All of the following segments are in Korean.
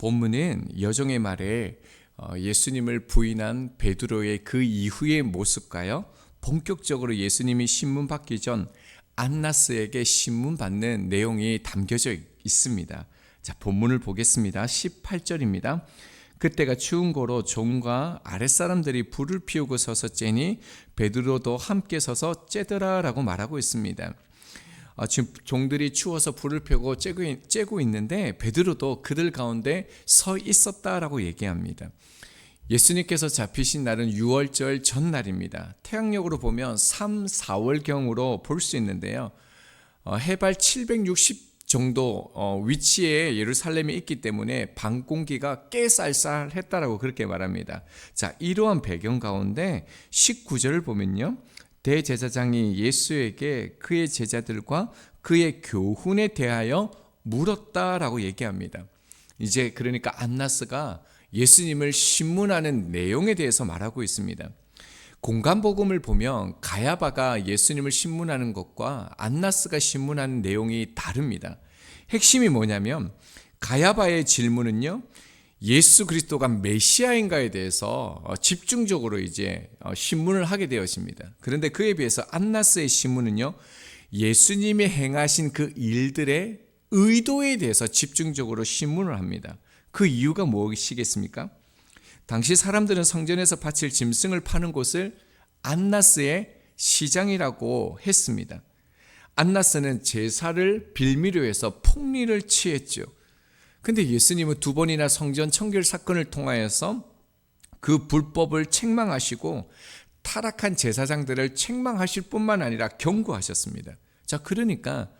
본문은 여종의 말에 어, 예수님을 부인한 베드로의 그 이후의 모습과요. 본격적으로 예수님이 신문 받기 전 안나스에게 신문 받는 내용이 담겨져 있습니다. 자, 본문을 보겠습니다. 18절입니다. 그때가 추운 거로 종과 아랫사람들이 불을 피우고 서서 째니 베드로도 함께 서서 째더라라고 말하고 있습니다. 아, 지금 종들이 추워서 불을 펴고 째고 있는데 베드로도 그들 가운데 서 있었다라고 얘기합니다. 예수님께서 잡히신 날은 6월절 전날입니다. 태양력으로 보면 3, 4월경으로 볼 수 있는데요. 어, 해발 760 정도 어, 위치에 예루살렘이 있기 때문에 밤 공기가 꽤 쌀쌀했다라고 그렇게 말합니다. 자, 이러한 배경 가운데 19절을 보면요. 대제사장이 예수에게 그의 제자들과 그의 교훈에 대하여 물었다라고 얘기합니다. 이제 그러니까 안나스가 예수님을 신문하는 내용에 대해서 말하고 있습니다. 공간복음을 보면 가야바가 예수님을 신문하는 것과 안나스가 신문하는 내용이 다릅니다. 핵심이 뭐냐면 가야바의 질문은요. 예수 그리스도가 메시아인가에 대해서 어, 집중적으로 이제 어, 신문을 하게 되었습니다. 그런데 그에 비해서 안나스의 신문은요. 예수님이 행하신 그 일들의 의도에 대해서 집중적으로 신문을 합니다. 그 이유가 무엇이겠습니까? 당시 사람들은 성전에서 바칠 짐승을 파는 곳을 안나스의 시장이라고 했습니다. 안나스는 제사를 빌미로 해서 폭리를 취했죠. 근데 예수님은 두 번이나 성전 청결 사건을 통하여서 그 불법을 책망하시고 타락한 제사장들을 책망하실 뿐만 아니라 경고하셨습니다. 자, 그러니까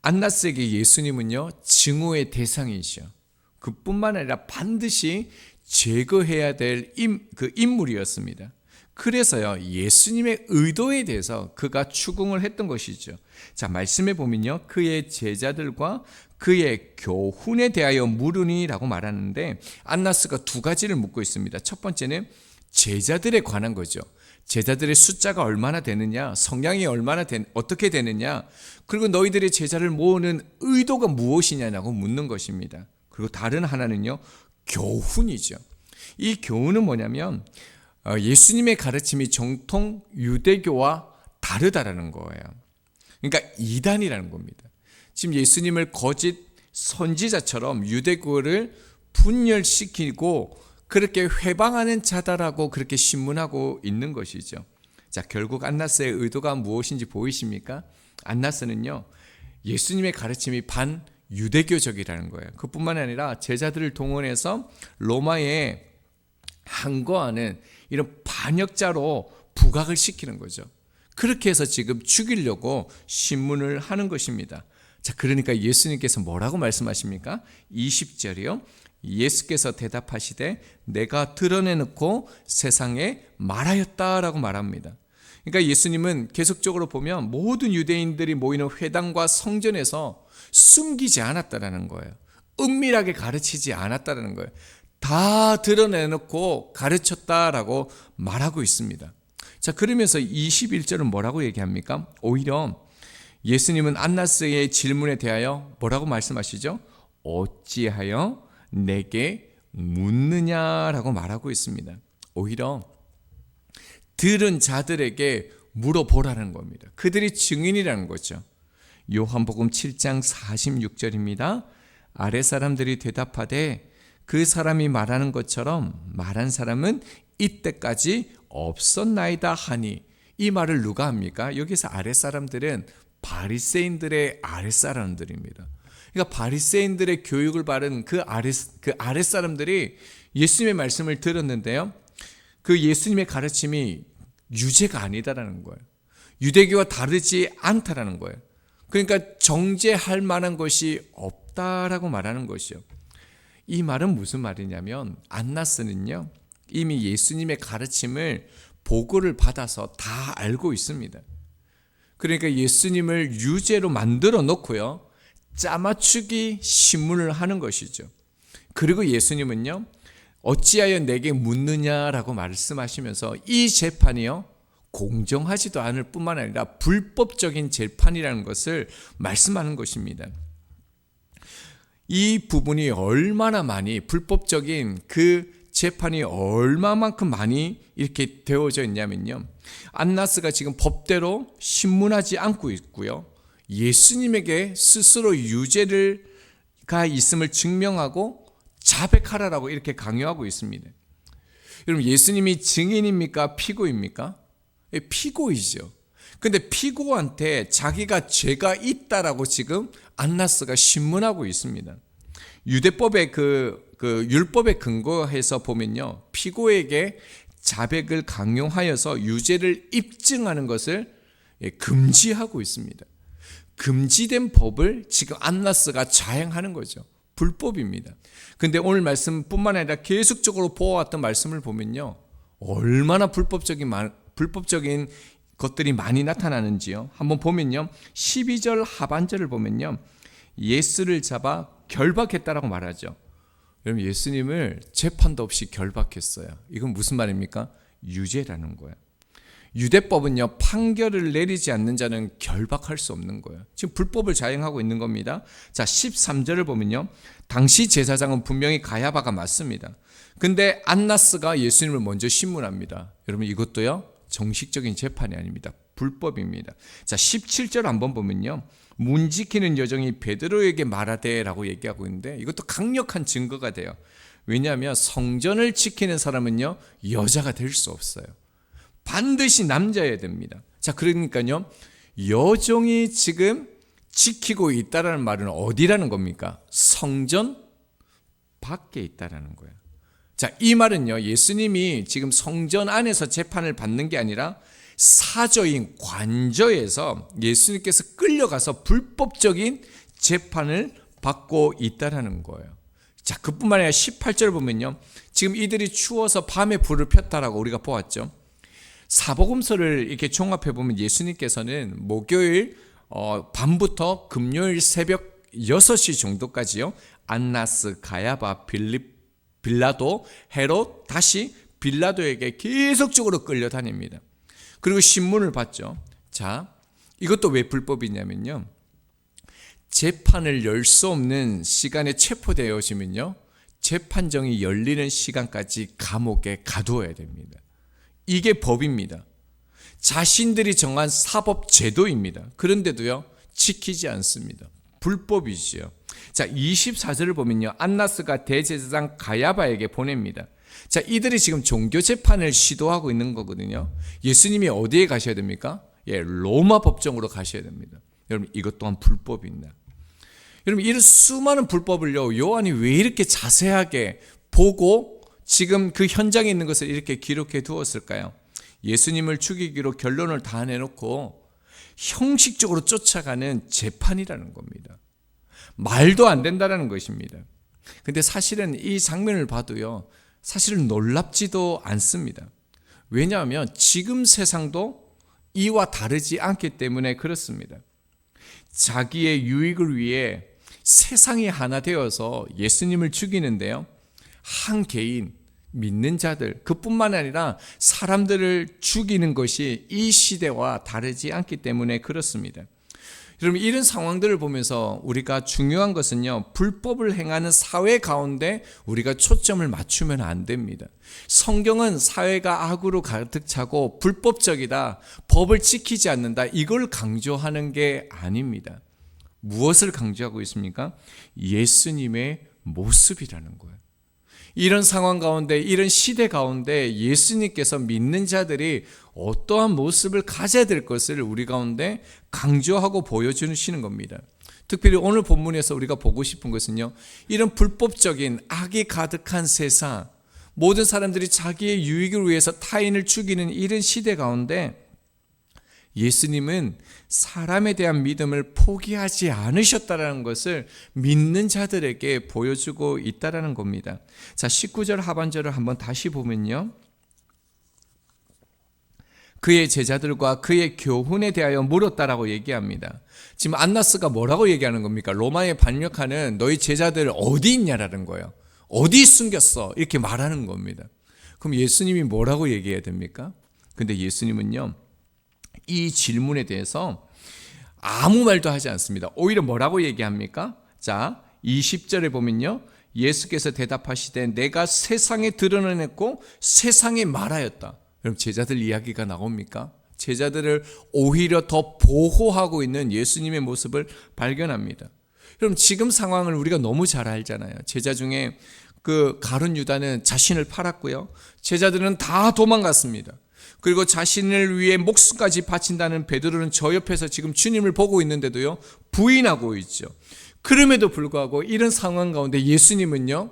안나스에게 예수님은요, 증오의 대상이시죠. 그뿐만 아니라 반드시 제거해야 될 그 인물이었습니다. 그래서요, 예수님의 의도에 대해서 그가 추궁을 했던 것이죠. 자, 말씀해 보면요, 그의 제자들과 그의 교훈에 대하여 물으니라고 말하는데, 안나스가 두 가지를 묻고 있습니다. 첫 번째는 제자들에 관한 거죠. 제자들의 숫자가 얼마나 되느냐, 성량이 얼마나 된, 어떻게 되느냐, 그리고 너희들의 제자를 모으는 의도가 무엇이냐라고 묻는 것입니다. 그리고 다른 하나는요, 교훈이죠. 이 교훈은 뭐냐면 어, 예수님의 가르침이 정통 유대교와 다르다라는 거예요. 그러니까 이단이라는 겁니다. 지금 예수님을 거짓 선지자처럼 유대교를 분열시키고 그렇게 회방하는 자다라고 그렇게 신문하고 있는 것이죠. 자, 결국 안나스의 의도가 무엇인지 보이십니까? 안나스는요, 예수님의 가르침이 반 유대교적이라는 거예요. 그뿐만 아니라 제자들을 동원해서 로마에 항거하는 이런 반역자로 부각을 시키는 거죠. 그렇게 해서 지금 죽이려고 신문을 하는 것입니다. 자, 그러니까 예수님께서 뭐라고 말씀하십니까? 20절이요. 예수께서 대답하시되 내가 드러내놓고 세상에 말하였다라고 말합니다. 그러니까 예수님은 계속적으로 보면 모든 유대인들이 모이는 회당과 성전에서 숨기지 않았다라는 거예요. 은밀하게 가르치지 않았다라는 거예요. 다 드러내놓고 가르쳤다라고 말하고 있습니다. 자, 그러면서 21절은 뭐라고 얘기합니까? 오히려 예수님은 안나스의 질문에 대하여 뭐라고 말씀하시죠? 어찌하여 내게 묻느냐라고 말하고 있습니다. 오히려 들은 자들에게 물어보라는 겁니다. 그들이 증인이라는 거죠. 요한복음 7장 46절입니다. 아래 사람들이 대답하되 그 사람이 말하는 것처럼 말한 사람은 이때까지 없었나이다 하니 이 말을 누가 합니까? 여기서 아래 사람들은 바리새인들의 아래 사람들입니다. 그러니까 바리새인들의 교육을 받은 그 아래 그 아래 사람들이 예수님의 말씀을 들었는데요. 그 예수님의 가르침이 유죄가 아니다라는 거예요. 유대교와 다르지 않다라는 거예요. 그러니까 정죄할 만한 것이 없다라고 말하는 것이요. 이 말은 무슨 말이냐면 안나스는요 이미 예수님의 가르침을 보고를 받아서 다 알고 있습니다. 그러니까 예수님을 유죄로 만들어 놓고요 짜맞추기 신문을 하는 것이죠. 그리고 예수님은요 어찌하여 내게 묻느냐라고 말씀하시면서 이 재판이요 공정하지도 않을 뿐만 아니라 불법적인 재판이라는 것을 말씀하는 것입니다. 이 부분이 얼마나 많이 불법적인 그 재판이 얼마만큼 많이 이렇게 되어져 있냐면요. 안나스가 지금 법대로 신문하지 않고 있고요. 예수님에게 스스로 유죄를 가 있음을 증명하고 자백하라라고 이렇게 강요하고 있습니다. 여러분 예수님이 증인입니까? 피고입니까? 예, 피고이죠. 근데 피고한테 자기가 죄가 있다라고 지금 안나스가 신문하고 있습니다. 유대법의 그, 그 율법에 근거해서 보면요. 피고에게 자백을 강요하여서 유죄를 입증하는 것을 예, 금지하고 있습니다. 금지된 법을 지금 안나스가 자행하는 거죠. 불법입니다. 근데 오늘 말씀뿐만 아니라 계속적으로 보아왔던 말씀을 보면요. 얼마나 불법적인 불법적인 것들이 많이 나타나는지요. 한번 보면요. 12절 하반절을 보면요. 예수를 잡아 결박했다라고 말하죠. 여러분 예수님을 재판도 없이 결박했어요. 이건 무슨 말입니까? 유죄라는 거예요. 유대법은요, 판결을 내리지 않는 자는 결박할 수 없는 거예요. 지금 불법을 자행하고 있는 겁니다. 자, 13절을 보면요. 당시 제사장은 분명히 가야바가 맞습니다. 근데 안나스가 예수님을 먼저 신문합니다. 여러분 이것도요, 정식적인 재판이 아닙니다. 불법입니다. 자, 17절 한번 보면요. 문 지키는 여정이 베드로에게 말하되라고 얘기하고 있는데 이것도 강력한 증거가 돼요. 왜냐하면 성전을 지키는 사람은요, 여자가 될 수 없어요. 반드시 남자여야 됩니다. 자, 그러니까요. 여종이 지금 지키고 있다라는 말은 어디라는 겁니까? 성전 밖에 있다라는 거예요. 자, 이 말은요. 예수님이 지금 성전 안에서 재판을 받는 게 아니라 사저인 관저에서 예수님께서 끌려가서 불법적인 재판을 받고 있다라는 거예요. 자, 그뿐만 아니라 18절 보면요. 지금 이들이 추워서 밤에 불을 폈다라고 우리가 보았죠. 사복음서를 이렇게 종합해 보면 예수님께서는 목요일 어, 밤부터 금요일 새벽 6시 정도까지요. 안나스, 가야바, 빌립, 빌라도, 헤롯, 다시 빌라도에게 계속적으로 끌려다닙니다. 그리고 신문을 봤죠. 자, 이것도 왜 불법이냐면요. 재판을 열 수 없는 시간에 체포되어지면요. 재판정이 열리는 시간까지 감옥에 가두어야 됩니다. 이게 법입니다. 자신들이 정한 사법 제도입니다. 그런데도요, 지키지 않습니다. 불법이지요. 자, 24절을 보면요. 안나스가 대제사장 가야바에게 보냅니다. 자, 이들이 지금 종교 재판을 시도하고 있는 거거든요. 예수님이 어디에 가셔야 됩니까? 예, 로마 법정으로 가셔야 됩니다. 여러분, 이것 또한 불법입니다. 여러분, 이런 수많은 불법을요, 요한이 왜 이렇게 자세하게 보고 지금 그 현장에 있는 것을 이렇게 기록해 두었을까요? 예수님을 죽이기로 결론을 다 내놓고 형식적으로 쫓아가는 재판이라는 겁니다. 말도 안 된다라는 것입니다. 근데 사실은 이 장면을 봐도요, 사실은 놀랍지도 않습니다. 왜냐하면 지금 세상도 이와 다르지 않기 때문에 그렇습니다. 자기의 유익을 위해 세상이 하나 되어서 예수님을 죽이는데요. 한 개인, 믿는 자들, 그뿐만 아니라 사람들을 죽이는 것이 이 시대와 다르지 않기 때문에 그렇습니다. 여러분, 이런 상황들을 보면서 우리가 중요한 것은요, 불법을 행하는 사회 가운데 우리가 초점을 맞추면 안 됩니다. 성경은 사회가 악으로 가득 차고 불법적이다, 법을 지키지 않는다, 이걸 강조하는 게 아닙니다. 무엇을 강조하고 있습니까? 예수님의 모습이라는 거예요. 이런 상황 가운데, 이런 시대 가운데 예수님께서 믿는 자들이 어떠한 모습을 가져야 될 것을 우리 가운데 강조하고 보여주시는 겁니다. 특별히 오늘 본문에서 우리가 보고 싶은 것은요, 이런 불법적인 악이 가득한 세상, 모든 사람들이 자기의 유익을 위해서 타인을 죽이는 이런 시대 가운데 예수님은 사람에 대한 믿음을 포기하지 않으셨다라는 것을 믿는 자들에게 보여주고 있다라는 겁니다. 자, 19절 하반절을 한번 다시 보면요. 그의 제자들과 그의 교훈에 대하여 물었다라고 얘기합니다. 지금 안나스가 뭐라고 얘기하는 겁니까? 로마에 반역하는 너희 제자들 어디 있냐라는 거예요. 어디 숨겼어? 이렇게 말하는 겁니다. 그럼 예수님이 뭐라고 얘기해야 됩니까? 근데 예수님은요. 이 질문에 대해서 아무 말도 하지 않습니다. 오히려 뭐라고 얘기합니까? 자, 20절에 보면요. 예수께서 대답하시되 내가 세상에 드러내냈고 세상에 말하였다. 그럼 제자들 이야기가 나옵니까? 제자들을 오히려 더 보호하고 있는 예수님의 모습을 발견합니다. 그럼 지금 상황을 우리가 너무 잘 알잖아요. 제자 중에 그 가룟 유다는 자신을 팔았고요. 제자들은 다 도망갔습니다. 그리고 자신을 위해 목숨까지 바친다는 베드로는 저 옆에서 지금 주님을 보고 있는데도요. 부인하고 있죠. 그럼에도 불구하고 이런 상황 가운데 예수님은요.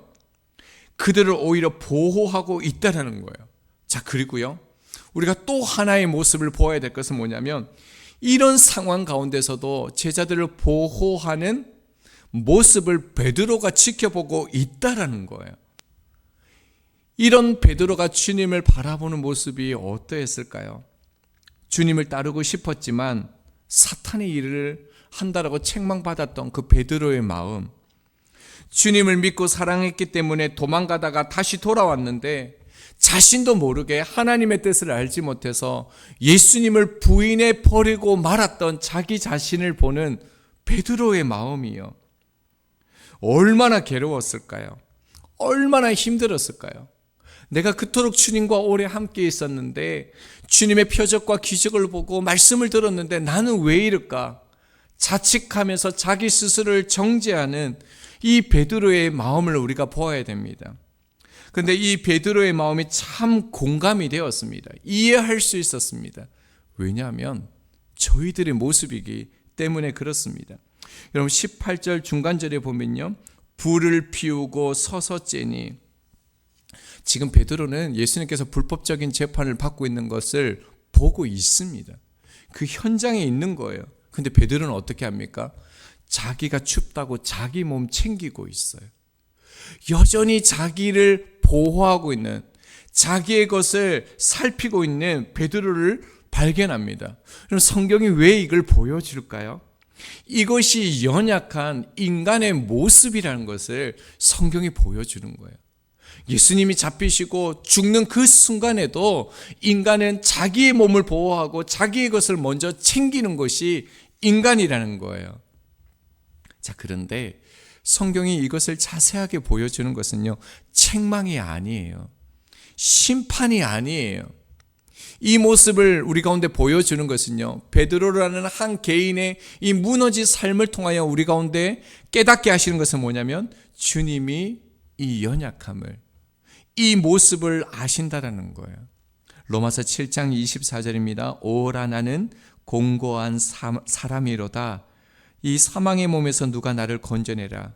그들을 오히려 보호하고 있다라는 거예요. 자, 그리고요. 우리가 또 하나의 모습을 보아야 될 것은 뭐냐면 이런 상황 가운데서도 제자들을 보호하는 모습을 베드로가 지켜보고 있다라는 거예요. 이런 베드로가 주님을 바라보는 모습이 어떠했을까요? 주님을 따르고 싶었지만 사탄의 일을 한다라고 책망받았던 그 베드로의 마음. 주님을 믿고 사랑했기 때문에 도망가다가 다시 돌아왔는데 자신도 모르게 하나님의 뜻을 알지 못해서 예수님을 부인해 버리고 말았던 자기 자신을 보는 베드로의 마음이요. 얼마나 괴로웠을까요? 얼마나 힘들었을까요? 내가 그토록 주님과 오래 함께 있었는데 주님의 표적과 기적을 보고 말씀을 들었는데 나는 왜 이럴까? 자책하면서 자기 스스로를 정죄하는 이 베드로의 마음을 우리가 보아야 됩니다. 근데 이 베드로의 마음이 참 공감이 되었습니다. 이해할 수 있었습니다. 왜냐하면 저희들의 모습이기 때문에 그렇습니다. 여러분 18절 중간절에 보면요. 불을 피우고 서서 째니 지금 베드로는 예수님께서 불법적인 재판을 받고 있는 것을 보고 있습니다. 그 현장에 있는 거예요. 근데 베드로는 어떻게 합니까? 자기가 춥다고 자기 몸 챙기고 있어요. 여전히 자기를 보호하고 있는 자기의 것을 살피고 있는 베드로를 발견합니다. 그럼 성경이 왜 이걸 보여줄까요? 이것이 연약한 인간의 모습이라는 것을 성경이 보여주는 거예요. 예수님이 잡히시고 죽는 그 순간에도 인간은 자기의 몸을 보호하고 자기의 것을 먼저 챙기는 것이 인간이라는 거예요. 자, 그런데 성경이 이것을 자세하게 보여주는 것은요, 책망이 아니에요. 심판이 아니에요. 이 모습을 우리 가운데 보여주는 것은요, 베드로라는 한 개인의 이 무너진 삶을 통하여 우리 가운데 깨닫게 하시는 것은 뭐냐면, 주님이 이 연약함을, 이 모습을 아신다라는 거예요. 로마서 7장 24절입니다. 오라 나는 공고한 사람이로다. 이 사망의 몸에서 누가 나를 건져내라.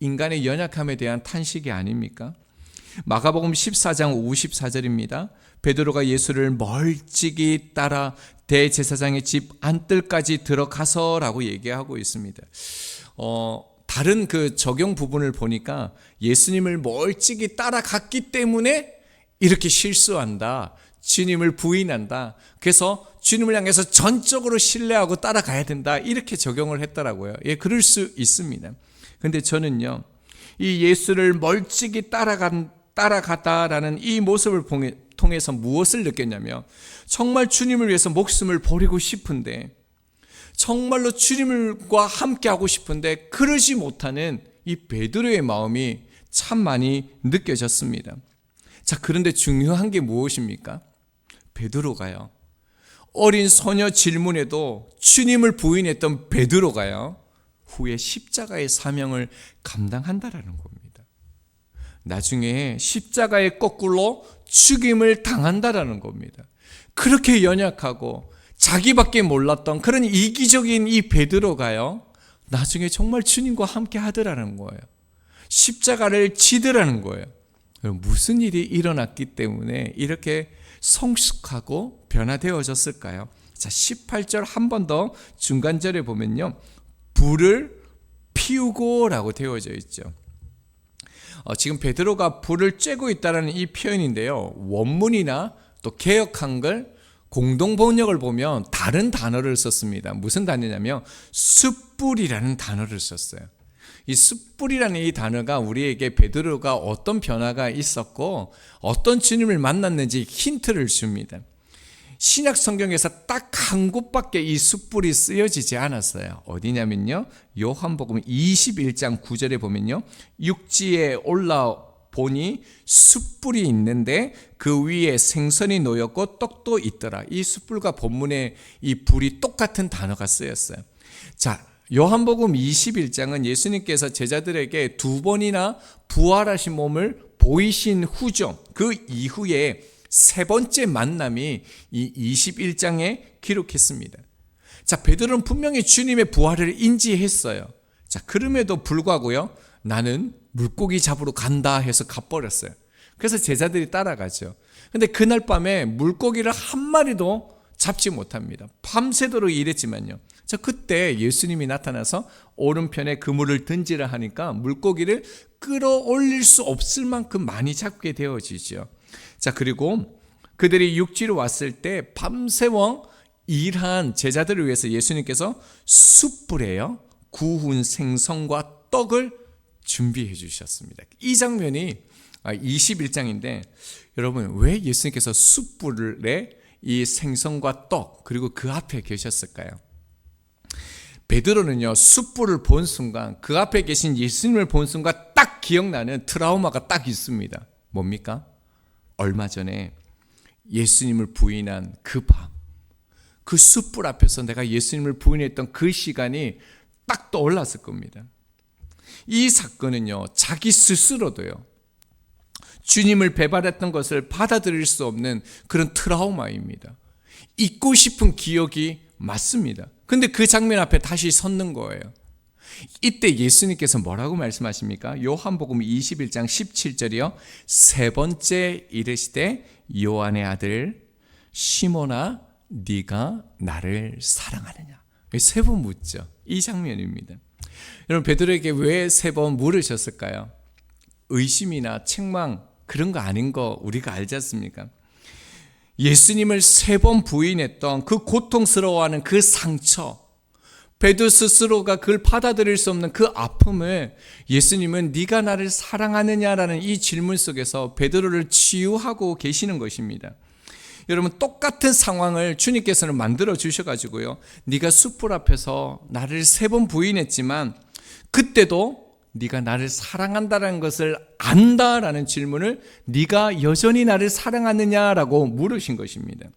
인간의 연약함에 대한 탄식이 아닙니까? 마가복음 14장 54절입니다. 베드로가 예수를 멀찍이 따라 대제사장의 집 안뜰까지 들어가서라고 얘기하고 있습니다. 어, 다른 그 적용 부분을 보니까 예수님을 멀찍이 따라갔기 때문에 이렇게 실수한다. 주님을 부인한다. 그래서 주님을 향해서 전적으로 신뢰하고 따라가야 된다. 이렇게 적용을 했더라고요. 예, 그럴 수 있습니다. 근데 저는요, 이 예수를 멀찍이 따라간, 따라갔다라는 이 모습을 통해서 무엇을 느꼈냐면, 정말 주님을 위해서 목숨을 버리고 싶은데, 정말로 주님과 함께 하고 싶은데, 그러지 못하는 이 베드로의 마음이 참 많이 느껴졌습니다. 자, 그런데 중요한 게 무엇입니까? 베드로가요. 어린 소녀 질문에도 주님을 부인했던 베드로가요. 후에 십자가의 사명을 감당한다라는 겁니다. 나중에 십자가의 거꾸로 죽임을 당한다라는 겁니다. 그렇게 연약하고 자기밖에 몰랐던 그런 이기적인 이 베드로가요. 나중에 정말 주님과 함께 하더라는 거예요. 십자가를 지더라는 거예요. 무슨 일이 일어났기 때문에 이렇게 성숙하고 변화되어졌을까요? 자, 18절 한 번 더 중간절에 보면요. 불을 피우고라고 되어져 있죠. 어, 지금 베드로가 불을 쬐고 있다는 이 표현인데요. 원문이나 또 개역 한글 공동 번역을 보면 다른 단어를 썼습니다. 무슨 단어냐면 숯불이라는 단어를 썼어요. 이 숯불이라는 이 단어가 우리에게 베드로가 어떤 변화가 있었고 어떤 주님을 만났는지 힌트를 줍니다. 신약 성경에서 딱 한 곳밖에 이 숯불이 쓰여지지 않았어요. 어디냐면요. 요한복음 21장 9절에 보면요. 육지에 올라 보니 숯불이 있는데 그 위에 생선이 놓였고 떡도 있더라. 이 숯불과 본문에 이 불이 똑같은 단어가 쓰였어요. 자, 요한복음 21장은 예수님께서 제자들에게 두 번이나 부활하신 몸을 보이신 후죠. 그 이후에 세 번째 만남이 이 21장에 기록했습니다. 자, 베드로는 분명히 주님의 부활을 인지했어요. 자, 그럼에도 불구하고요. 나는 물고기 잡으러 간다 해서 가버렸어요. 그래서 제자들이 따라가죠. 근데 그날 밤에 물고기를 한 마리도 잡지 못합니다. 밤새도록 일했지만요. 자, 그때 예수님이 나타나서 오른편에 그물을 던지라 하니까 물고기를 끌어올릴 수 없을 만큼 많이 잡게 되어지죠. 자, 그리고 그들이 육지로 왔을 때 밤새워 일한 제자들을 위해서 예수님께서 숯불에요. 구운 생선과 떡을 준비해 주셨습니다. 이 장면이 21장인데 여러분 왜 예수님께서 숯불에 이 생선과 떡 그리고 그 앞에 계셨을까요? 베드로는요 숯불을 본 순간 그 앞에 계신 예수님을 본 순간 딱 기억나는 트라우마가 딱 있습니다. 뭡니까? 얼마 전에 예수님을 부인한 그 밤, 그 숯불 앞에서 내가 예수님을 부인했던 그 시간이 딱 떠올랐을 겁니다. 이 사건은요, 자기 스스로도요, 주님을 배발했던 것을 받아들일 수 없는 그런 트라우마입니다. 잊고 싶은 기억이 맞습니다. 근데 그 장면 앞에 다시 섰는 거예요. 이때 예수님께서 뭐라고 말씀하십니까? 요한복음 21장 17절이요. 세 번째 이르시되 요한의 아들 시몬아 네가 나를 사랑하느냐. 세 번 묻죠. 이 장면입니다. 여러분 베드로에게 왜 세 번 물으셨을까요? 의심이나 책망 그런 거 아닌 거 우리가 알지 않습니까? 예수님을 세 번 부인했던 그 고통스러워하는 그 상처, 베드 스스로가 그걸 받아들일 수 없는 그 아픔을 예수님은 네가 나를 사랑하느냐라는 이 질문 속에서 베드로를 치유하고 계시는 것입니다. 여러분 똑같은 상황을 주님께서는 만들어 주셔 가지고요. 네가 숯불 앞에서 나를 세 번 부인했지만 그때도 네가 나를 사랑한다라는 것을 안다라는 질문을 네가 여전히 나를 사랑하느냐라고 물으신 것입니다.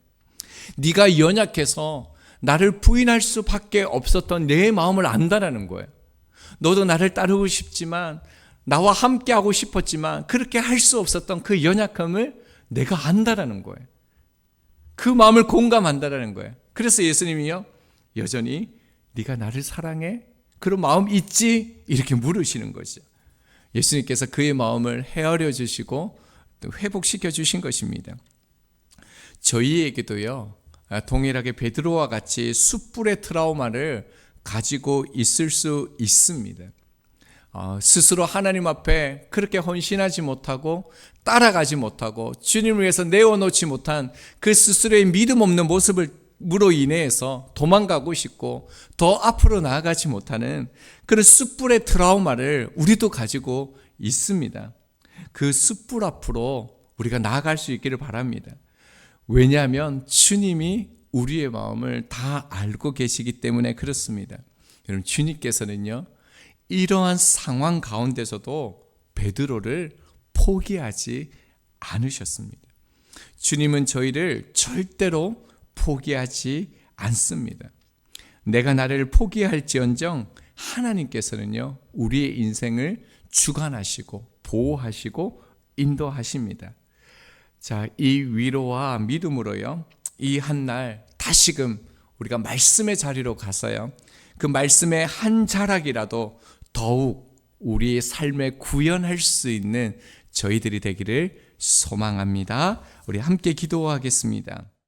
네가 연약해서 나를 부인할 수밖에 없었던 내 마음을 안다라는 거예요. 너도 나를 따르고 싶지만 나와 함께 하고 싶었지만 그렇게 할 수 없었던 그 연약함을 내가 안다라는 거예요. 그 마음을 공감한다라는 거예요. 그래서 예수님이요 여전히 네가 나를 사랑해 그런 마음 있지 이렇게 물으시는 거죠. 예수님께서 그의 마음을 헤아려 주시고 회복시켜 주신 것입니다. 저희에게도요 동일하게 베드로와 같이 숯불의 트라우마를 가지고 있을 수 있습니다. 어, 스스로 하나님 앞에 그렇게 헌신하지 못하고 따라가지 못하고 주님을 위해서 내어놓지 못한 그 스스로의 믿음 없는 모습을 무로 인해서 도망가고 싶고 더 앞으로 나아가지 못하는 그런 숯불의 트라우마를 우리도 가지고 있습니다. 그 숯불 앞으로 우리가 나아갈 수 있기를 바랍니다. 왜냐하면 주님이 우리의 마음을 다 알고 계시기 때문에 그렇습니다. 여러분 주님께서는요 이러한 상황 가운데서도 베드로를 포기하지 않으셨습니다. 주님은 저희를 절대로 포기하지 않습니다. 내가 나를 포기할지언정 하나님께서는요 우리의 인생을 주관하시고 보호하시고 인도하십니다. 자, 이 위로와 믿음으로요. 이 한 날 다시금 우리가 말씀의 자리로 가서요. 그 말씀의 한 자락이라도 더욱 우리의 삶에 구현할 수 있는 저희들이 되기를 소망합니다. 우리 함께 기도하겠습니다.